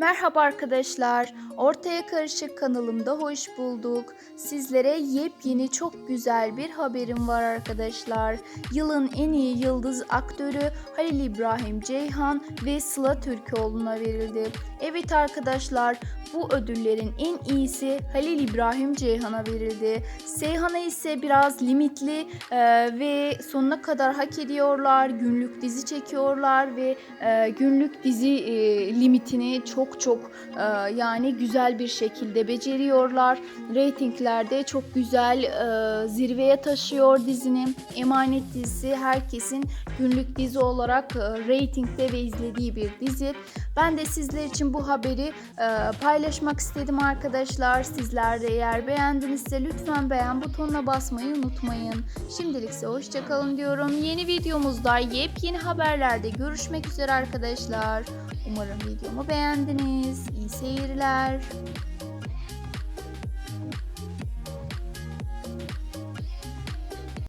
Merhaba arkadaşlar. Ortaya Karışık kanalımda hoş bulduk. Sizlere yepyeni çok güzel bir haberim var arkadaşlar. Yılın en iyi yıldız aktörü Halil İbrahim Ceyhan ve Sıla Türkoğlu'na verildi. Evet arkadaşlar bu ödüllerin en iyisi Halil İbrahim Ceyhan'a verildi. Seyhan'a ise biraz limitli e, ve sonuna kadar hak ediyorlar. Günlük dizi çekiyorlar ve e, günlük dizi e, limitini çok çok e, yani güzel bir şekilde beceriyorlar. Ratinglerde çok güzel e, zirveye taşıyor dizinin. Emanet dizisi herkesin günlük dizi olarak e, ratingde ve izlediği bir dizi. Ben de sizler için bu haberi e, paylaşmak istedim arkadaşlar. Sizler de eğer beğendinizse lütfen beğen butonuna basmayı unutmayın. Şimdilik ise hoşçakalın diyorum. Yeni videomuzda yepyeni haberlerde görüşmek üzere arkadaşlar. Umarım videomu beğendiniz. İyi seyirler.